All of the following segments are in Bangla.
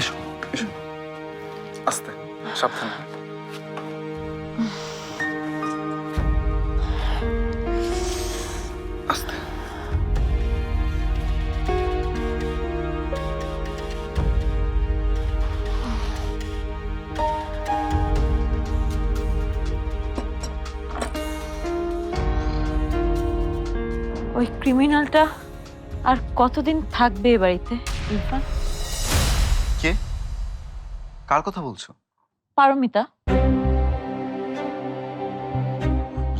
এসো এসো। আস্তে সাবধানে। ওই ক্রিমিনালটা আর কতদিন থাকবে এ বাড়িতে ইরফান? কার কথা বলছো? পারমিতা।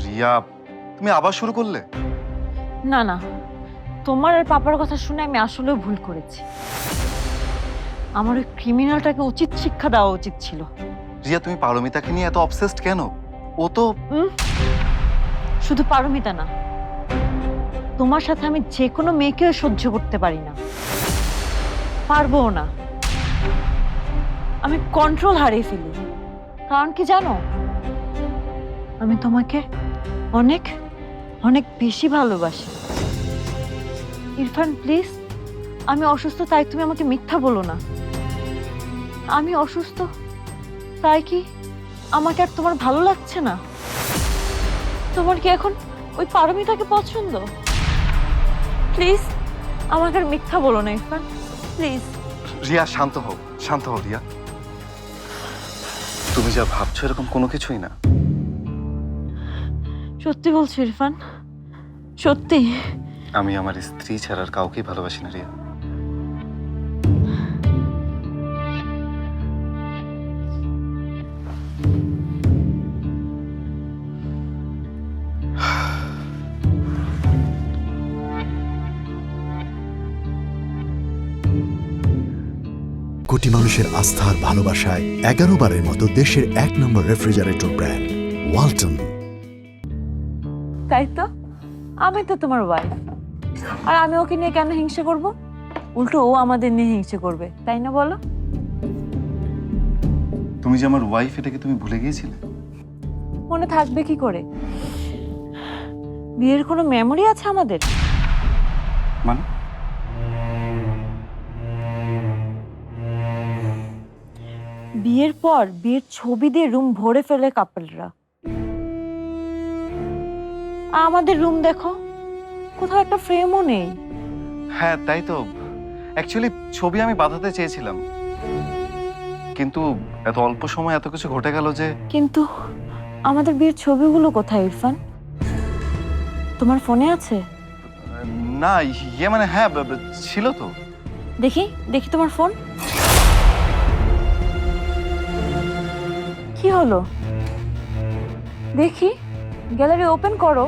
রিয়া তুমি আবার শুরু করলে? না না। তোমার আর পাপার কথা শুনে আমি আসলেও ভুল করেছি। আমার ওই ক্রিমিনালটাকে উচিত শিক্ষা দেওয়া উচিত ছিল। রিয়া তুমি পারমিতাকে নিয়ে এত অবসেসড কেন? ও তো শুধু পারমিতা না। তোমার সাথে আমি যে কোনো মেয়েকেও সহ্য করতে পারি না। পারব না। আমি কন্ট্রোল হারিয়ে ফেলি। কারণ কি জানো? আমি তোমাকে অনেক অনেক বেশি ভালোবাসি। ইরফান প্লিজ আমি অসুস্থ, তাই তুমি আমাকে মিথ্যা বলো না। আমি অসুস্থ, তাই কি আমাকে আর তোমার ভালো লাগছে না? তোমার কি এখন ওই পারমিতাকে পছন্দ? প্লিজ আমাকে আর মিথ্যা বলো না, ইরফান। প্লিজ রিয়া, শান্ত হও শান্ত হও, রিয়া। তুমি যা ভাবছ এরকম কোনো কিছুই না। সত্যি বলছো ইরফান? সত্যি? আমি আমার স্ত্রী ছাড়ার কাউকেই ভালোবাসি না রিয়া। কোটি মানুষের আস্থার ভালোবাসায় এগারো বারের মতো দেশের এক নম্বর রেফ্রিজারেটর ব্র্যান্ড ওয়ালটন। তাই তো? আমি তো তোমার ওয়াইফ আর আমি ওকে নিয়ে কেন হিংসা করব? উল্টো ও আমাদের নিয়ে হিংসা করবে তাই না বলো? তুমি যে আমার ওয়াইফ এটাকে তুমি ভুলে গিয়েছিলে? মনে থাকবে কি করে? বিয়ের কোনো মেমোরি আছে আমাদের? মানে? বিয়ের পর বিয়ের ছবি দিয়ে রুম ভরে ফেলে কাপলরা। আমাদের রুম দেখো কোথাও একটা ফ্রেমও নেই। হ্যাঁ তাই তো। অ্যাকচুয়ালি ছবি আমি বাঁধাতে চেয়েছিলাম। কিন্তু এত অল্প সময় এত কিছু ঘটে গেল যে কিন্তু আমাদের বিয়ের ছবিগুলো কোথায় ইরফান? তোমার ফোনে আছে? না ইয়ে মানে হ্যাঁ ছিল তো। দেখি দেখি তোমার ফোন। হলো? দেখি গ্যালারি ওপেন করো।